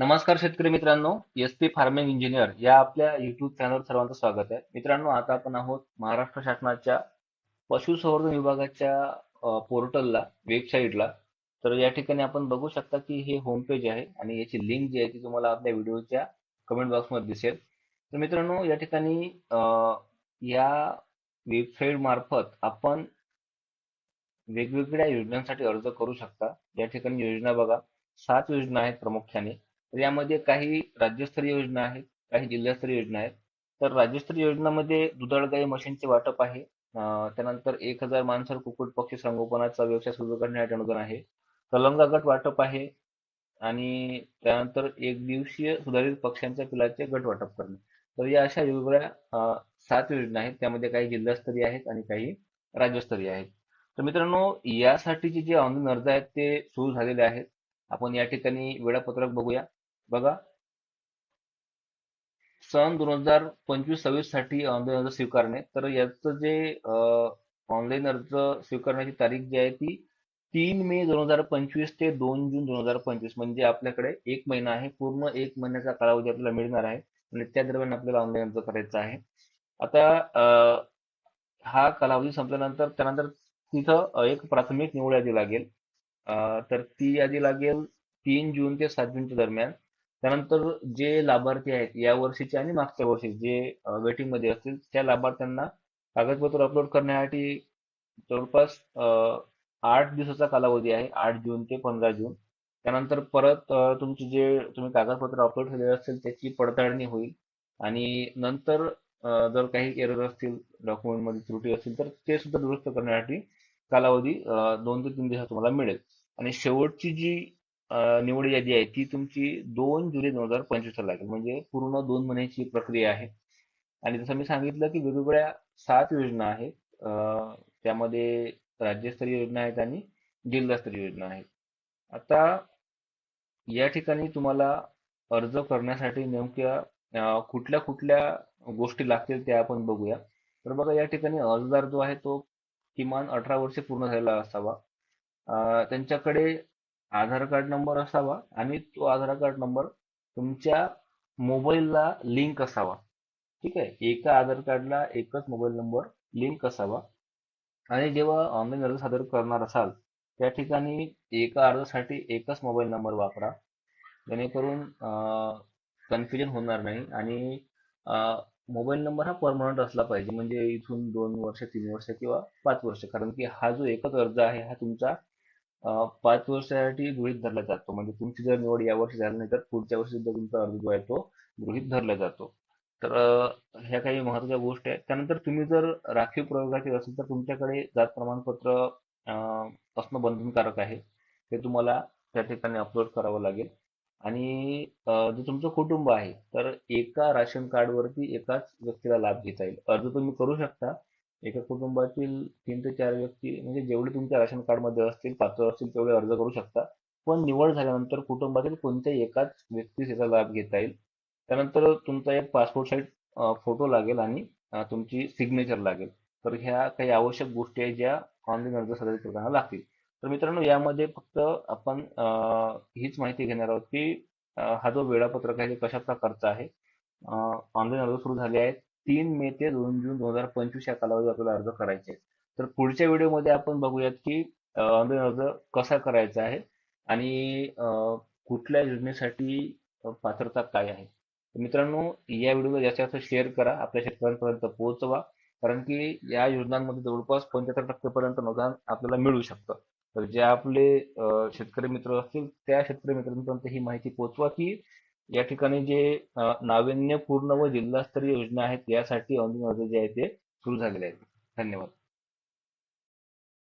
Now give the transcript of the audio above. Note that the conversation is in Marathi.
नमस्कार शेतकरी मित्रांनो एस पी फार्मिंग इंजिनियर या आपल्या युट्यूब चॅनल सर्वांचं स्वागत आहे. मित्रांनो आता आपण आहोत महाराष्ट्र शासनाच्या पशुसंवर्धन विभागाच्या पोर्टलला वेबसाईटला तर या ठिकाणी आपण बघू शकता की हे होम पेज आहे आणि याची लिंक जी आहे ती तुम्हाला आपल्या व्हिडिओच्या कमेंट बॉक्समध्ये दिसेल. तर मित्रांनो या ठिकाणी या वेबसाईट मार्फत आपण वेगवेगळ्या योजनांसाठी अर्ज करू शकता. या ठिकाणी योजना बघा. सात योजना आहेत प्रामुख्याने. तर यामध्ये काही राज्यस्तरीय योजना आहेत काही जिल्हास्तरीय योजना आहेत. तर राज्यस्तरीय योजनामध्ये दुधाळ गाई मशीनचे वाटप आहे. त्यानंतर एक हजार माणसं कुक्कुट पक्षी संगोपनाचा व्यवसाय सुरू करण्यासाठी अनुदान आहे. कलंगा गट वाटप आहे आणि त्यानंतर एक दिवसीय सुधारित पक्ष्यांच्या पिलाचे गट वाटप करणे. तर या अशा वेगवेगळ्या सात योजना आहेत. त्यामध्ये काही जिल्हास्तरीय आहेत आणि काही राज्यस्तरीय आहेत. तर मित्रांनो यासाठीचे जे ऑनलाईन अर्ज आहेत ते सुरू झालेले आहेत. आपण या ठिकाणी वेळापत्रक बघूया. बघा. सन दोन हजार पंचवीस सव्वीससाठी ऑनलाईन अर्ज स्वीकारणे. तर याचं जे ऑनलाईन अर्ज स्वीकारण्याची तारीख जी आहे ती तीन मे दोन हजार पंचवीस ते दोन जून दोन हजार पंचवीस. म्हणजे आपल्याकडे एक महिना आहे. पूर्ण एक महिन्याचा कालावधी आपल्याला मिळणार आहे. आणि त्या दरम्यान आपल्याला ऑनलाईन अर्ज करायचा आहे. आता हा कालावधी संपल्यानंतर त्यानंतर तिथं एक प्राथमिक निवड यादी लागेल. तर ती यादी लागेल तीन जून ते सात जूनच्या दरम्यान. त्यानंतर जे लाभार्थी आहेत या वर्षीचे आणि मागच्या वर्षी जे वेटिंगमध्ये असतील त्या लाभार्थ्यांना कागदपत्र अपलोड करण्यासाठी जवळपास आठ दिवसाचा कालावधी आहे आठ जून ते पंधरा जून. त्यानंतर परत तुमचे जे तुम्ही कागदपत्र अपलोड केलेले असतील त्याची पडताळणी होईल. आणि नंतर जर काही एरर असतील डॉक्युमेंटमध्ये त्रुटी असतील तर ते सुद्धा दुरुस्त करण्यासाठी कालावधी दोन ते तीन दिवसात तुम्हाला मिळेल. आणि शेवटची जी निवड यादी आहे ती तुमची दोन जुलै दोन हजार पंचवीस लागेल. म्हणजे पूर्ण दोन महिन्याची प्रक्रिया आहे. आणि जसं मी सांगितलं की वेगवेगळ्या सात योजना आहेत. त्यामध्ये राज्यस्तरीय योजना आहेत आणि जिल्हास्तरीय योजना आहेत. आता या ठिकाणी तुम्हाला अर्ज करण्यासाठी नेमक्या कुठल्या कुठल्या गोष्टी लागतील त्या आपण बघूया. तर बघा या ठिकाणी अर्जदार जो आहे तो किमान अठरा वर्षे पूर्ण झालेला असावा. त्यांच्याकडे आधार कार्ड नंबर असावा आणि तो आधार कार्ड नंबर तुमच्या मोबाईलला लिंक असावा. ठीक आहे? एका आधार कार्डला एकच मोबाईल नंबर लिंक असावा. आणि जेव्हा ऑनलाईन अर्ज सादर करणार असाल त्या ठिकाणी एका अर्जासाठी एकच मोबाईल नंबर वापरा. जेणेकरून कन्फ्युजन होणार नाही आणि मोबाईल नंबर हा परमनंट असला पाहिजे. म्हणजे इथून दोन वर्ष तीन वर्ष किंवा पाच वर्ष. कारण की हा जो एकच अर्ज आहे हा तुमचा पाच वर्षासाठी गृहीत धरला जातो. म्हणजे तुमची जर निवड या वर्षी झाली नाही तर पुढच्या वर्षी सुद्धा तुमचा अर्ज जो आहे तो गृहीत धरला जातो. तर ह्या काही महत्त्वाच्या गोष्टी आहेत. त्यानंतर तुम्ही जर राखीव प्रयोगाचे असेल तर तुमच्याकडे जात प्रमाणपत्र असणं बंधनकारक आहे. ते तुम्हाला त्या ठिकाणी अपलोड करावं लागेल. आणि जे तुमचं कुटुंब आहे तर एका राशन कार्डवरती एकाच व्यक्तीला लाभ घेता येईल. अर्ज तुम्ही करू शकता एका कुटुंबातील तीन ते चार व्यक्ती म्हणजे जेवढे तुमच्या राशन कार्डमध्ये असतील पात्र असतील तेवढे अर्ज करू शकता. पण निवड झाल्यानंतर कुटुंबातील कोणत्याही एकाच व्यक्तीस याचा लाभ घेता येईल. त्यानंतर तुमचा एक पासपोर्ट साईज फोटो लागेल आणि तुमची सिग्नेचर लागेल. तर ह्या काही आवश्यक गोष्टी आहेत ज्या ऑनलाईन अर्ज सादर करताना लागतील. तर मित्रांनो यामध्ये फक्त आपण हीच माहिती घेणार आहोत की हा जो वेळापत्रक आहे ते कशा प्रकारचा आहे? ऑनलाईन अर्ज सुरू झाले आहेत. तीन मे ते दोन जून दोन हजार पंचवीस या कालावधीत आपल्याला अर्ज करायचे आहेत. तर पुढच्या व्हिडिओमध्ये आपण बघूयात की ऑनलाईन अर्ज कसा करायचा आहे आणि कुठल्या योजनेसाठी पात्रता काय आहे. मित्रांनो या व्हिडिओला जास्तीत जास्त शेअर करा. आपल्या शेतकऱ्यांपर्यंत पोहोचवा. कारण की या योजनांमध्ये जवळपास पंच्याहत्तर टक्केपर्यंत अनुदान आपल्याला मिळू शकतं. तर जे आपले शेतकरी मित्र असतील त्या शेतकरी मित्रांपर्यंत ही माहिती पोहोचवा की या ठिकाणी जे नाविन्यपूर्ण व जिल्हास्तरीय योजना आहेत यासाठी ऑनलाईन अर्ज जे आहे ते सुरू झालेले आहेत. धन्यवाद.